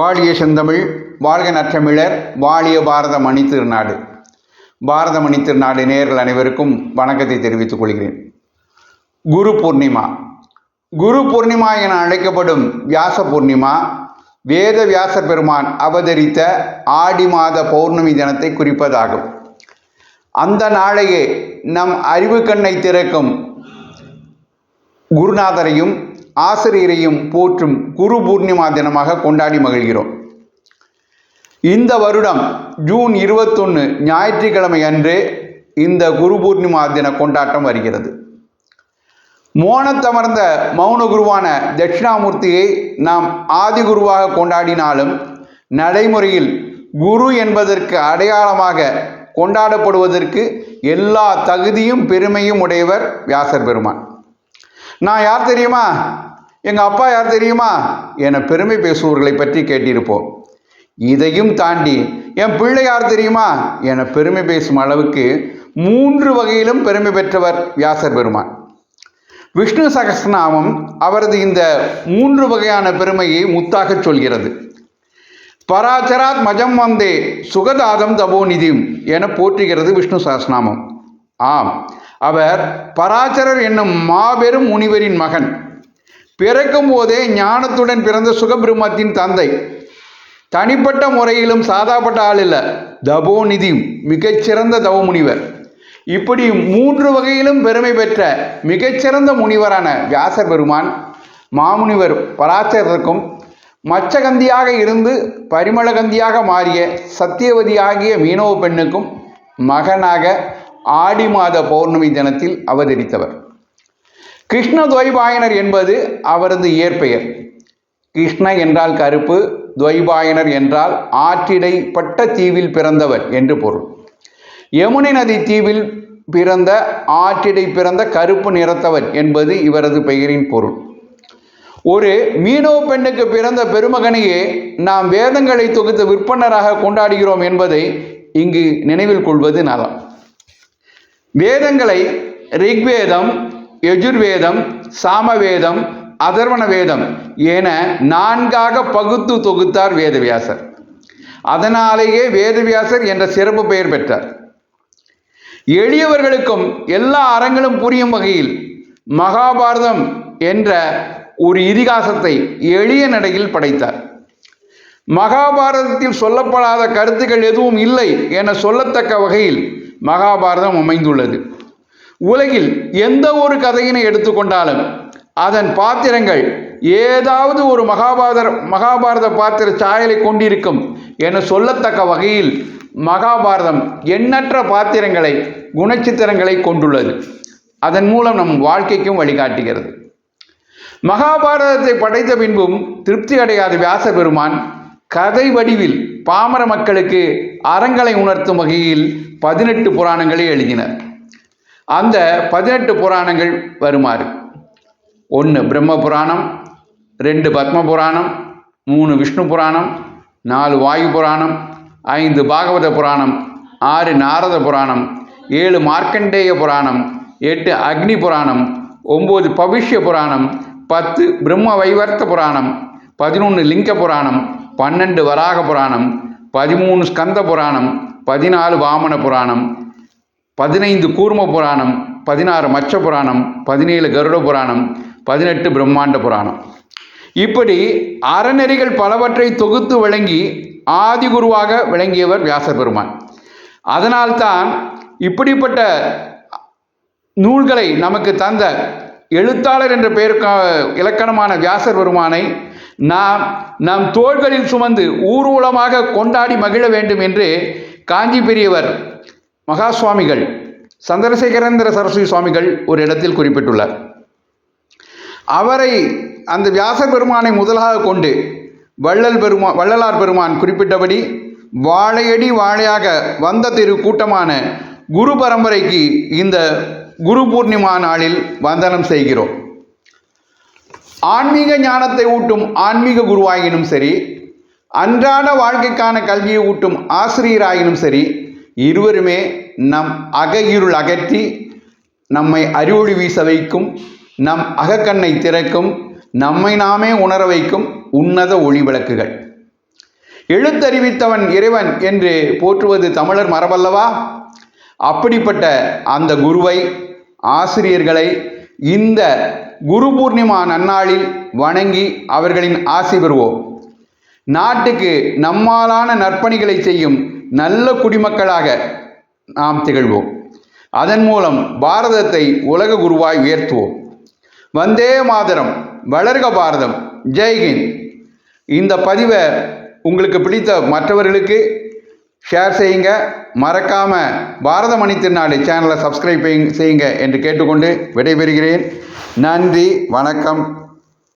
வாழிய செந்தமிழ் வாழ்க நற்றமிழர் வாழிய பாரத மணி திருநாடு. பாரத மணி திருநாடு நேயர்கள் அனைவருக்கும் வணக்கத்தை தெரிவித்துக் கொள்கிறேன். குரு பூர்ணிமா. குரு பூர்ணிமா என அழைக்கப்படும் வியாச பூர்ணிமா வேத வியாச பெருமான் அவதரித்த ஆடி மாத பௌர்ணமி தினத்தை குறிப்பதாகும். அந்த நாளையே நம் அறிவு கண்ணை திறக்கும் குருநாதரையும் ஆசிரியரையும் போற்றும் குரு பூர்ணிமா தினமாக கொண்டாடி மகிழ்கிறோம். இந்த வருடம் ஜூன் இருபத்தொன்று ஞாயிற்றுக்கிழமை அன்று இந்த குரு பூர்ணிமா தின கொண்டாட்டம் வருகிறது. மோனத்தமர்ந்த மௌன குருவான தட்சிணாமூர்த்தியை நாம் ஆதி குருவாக கொண்டாடினாலும் நடைமுறையில் குரு என்பதற்கு அடையாளமாக கொண்டாடப்படுவதற்கு எல்லா தகுதியும் பெருமையும் உடையவர் வியாசர் பெருமான். நான் யார் தெரியுமா? எங்கள் அப்பா யார் தெரியுமா? என பெருமை பேசுபவர்களை பற்றி கேட்டிருப்போம். இதையும் தாண்டி என் பிள்ளை யார் தெரியுமா? என பெருமை பேசும் அளவுக்கு மூன்று வகையிலும் பெருமை பெற்றவர் வியாசர் பெருமான். விஷ்ணு சகஸ்நாமம் அவரது இந்த மூன்று வகையான பெருமையை முத்தாகச் சொல்கிறது. பராச்சராத் மஜம் வந்தே சுகதாதம் தபோநிதியும் என போற்றுகிறது விஷ்ணு சகஸ்நாமம் ஆம் அவர் பராசரர் என்னும் மாபெரும் முனிவரின் மகன். பிறக்கும் போதே ஞானத்துடன் பிறந்த சுகபிரம்மத்தின் தந்தை. தனிப்பட்ட முறையிலும் சாதாப்பட்ட ஆள் இல்லை. தபோநிதி மிகச்சிறந்த தவமுனிவர் இப்படி மூன்று வகையிலும் பெருமை பெற்ற மிகச்சிறந்த முனிவரான வியாசர் பெருமான் மாமுனிவர் பராசரருக்கும் மச்சகந்தியாக இருந்து பரிமளகந்தியாக மாறிய சத்தியவதியாகிய மீனவ பெண்ணுக்கும் மகனாக ஆடி மாத பௌர்ணமி தினத்தில் அவதரித்தவர். கிருஷ்ண துவைபாயனர் என்பது அவரது இயற்பெயர். கிருஷ்ண என்றால் கருப்பு துவைபாயனர் என்றால் ஆற்றிடைப்பட்ட தீவில் பிறந்தவர் என்று பொருள். யமுனை நதி தீவில் பிறந்த ஆற்றிடை பிறந்த கருப்பு நிறத்தவர் என்பது இவரது பெயரின் பொருள். ஒரு மீனவ பெண்ணுக்கு பிறந்த பெருமகனையே நாம் வேதங்களை தொகுத்து விற்பனராக கொண்டாடுகிறோம் என்பதை இங்கு நினைவில் கொள்வது நலம். வேதங்களை ரிக்வேதம் எஜுர்வேதம் சாமவேதம் அதர்வண வேதம் என நான்காக பகுத்து தொகுத்தார் வேதவியாசர். அதனாலேயே வேதவியாசர் என்ற சிறப்பு பெயர் பெற்றார். எளியவர்களுக்கும் எல்லா அறங்களும் புரியும் வகையில் மகாபாரதம் என்ற ஒரு இதிகாசத்தை எளிய நடையில் படைத்தார். மகாபாரதத்தில் சொல்லப்படாத கருத்துக்கள் எதுவும் இல்லை என சொல்லத்தக்க வகையில் மகாபாரதம் அமைந்துள்ளது. உலகில் எந்த ஒரு கதையினை எடுத்துக்கொண்டாலும் அதன் பாத்திரங்கள் ஏதாவது ஒரு மகாபாரத மகாபாரத பாத்திர சாயலை கொண்டிருக்கும் என சொல்லத்தக்க வகையில் மகாபாரதம் எண்ணற்ற பாத்திரங்களை குணச்சித்திரங்களை கொண்டுள்ளது. அதன் மூலம் நம் வாழ்க்கைக்கும் வழிகாட்டுகிறது. மகாபாரதத்தை படைத்த பின்பும் திருப்தி அடையாத வியாச பெருமான் கதை வடிவில் பாமர மக்களுக்கு அறங்களை உணர்த்தும் வகையில் பதினெட்டு புராணங்களை எழுதினர். அந்த பதினெட்டு புராணங்கள் வருமாறு. ஒன்று பிரம்ம புராணம் ரெண்டு பத்ம புராணம் மூணு விஷ்ணு புராணம் நாலு வாயு புராணம் ஐந்து பாகவத புராணம் ஆறு நாரத புராணம் ஏழு மார்க்கண்டேய புராணம் எட்டு அக்னி புராணம் ஒம்பது பவிஷ்ய புராணம் பத்து பிரம்ம வைவர்த்த புராணம் பதினொன்று லிங்க புராணம் பன்னெண்டு வராக புராணம் பதிமூணு ஸ்கந்த புராணம் பதினாலு வாமன புராணம் பதினைந்து கூர்ம புராணம் பதினாறு மச்ச புராணம் பதினேழு கருட புராணம் பதினெட்டு பிரம்மாண்ட புராணம். இப்படி அறநெறிகள் பலவற்றை தொகுத்து வழங்கி ஆதிகுருவாக விளங்கியவர் வியாசர் பெருமான். அதனால்தான் இப்படிப்பட்ட நூல்களை நமக்கு தந்த எழுத்தாளர் என்ற பெயருக்கு இலக்கணமான வியாசர் பெருமானை நாம் நம் தோள்களில் சுமந்து ஊர்வலமாக கொண்டாடி மகிழ வேண்டும் என்று காஞ்சி பெரியவர் மகா சுவாமிகள் சந்திரசேகரேந்திர சரஸ்வதி சுவாமிகள் ஒரு இடத்தில் குறிப்பிட்டுள்ளார். அவரை அந்த வியாச பெருமானை முதலாக கொண்டு வள்ளல் பெருமா வள்ளலார் பெருமான் குறிப்பிட்டபடி வாழையடி வாழையாக வந்த திரு கூட்டமான குரு பரம்பரைக்கு இந்த குரு பூர்ணிமா நாளில் வந்தனம் செய்கிறோம். ஆன்மீக ஞானத்தை ஊட்டும் ஆன்மீக குருவாயினும் சரி அன்றாட வாழ்க்கைக்கான கல்வியை ஊட்டும் ஆசிரியராயினும் சரி இருவருமே நம் அக இருள் அகற்றி நம்மை அறிவொளி வீச வைக்கும் நம் அகக்கண்ணை திறக்கும் நம்மை நாமே உணர வைக்கும் உன்னத ஒளி விளக்குகள். எழுத்தறிவித்தவன் இறைவன் என்று போற்றுவது தமிழர் மரபல்லவா? அப்படிப்பட்ட அந்த குருவை ஆசிரியர்களை இந்த குரு பூர்ணிமா நன்னாளில் வணங்கி அவர்களின் ஆசி பெறுவோம். நாட்டுக்கு நம்மாலான நற்பணிகளை செய்யும் நல்ல குடிமக்களாக நாம் திகழ்வோம். அதன் மூலம் பாரதத்தை உலக குருவாய் உயர்த்துவோம். வந்தே மாதரம் வளர்க பாரதம். ஜெய்ஹிந்த். இந்த பதிவை உங்களுக்கு பிடித்த மற்றவர்களுக்கு ஷேர் செய்யுங்க. மறக்காமல் பாரத மணி திருநாடு சேனலை சப்ஸ்கிரைப் செய்யுங்க என்று கேட்டுக்கொண்டு விடைபெறுகிறேன். நன்றி வணக்கம்.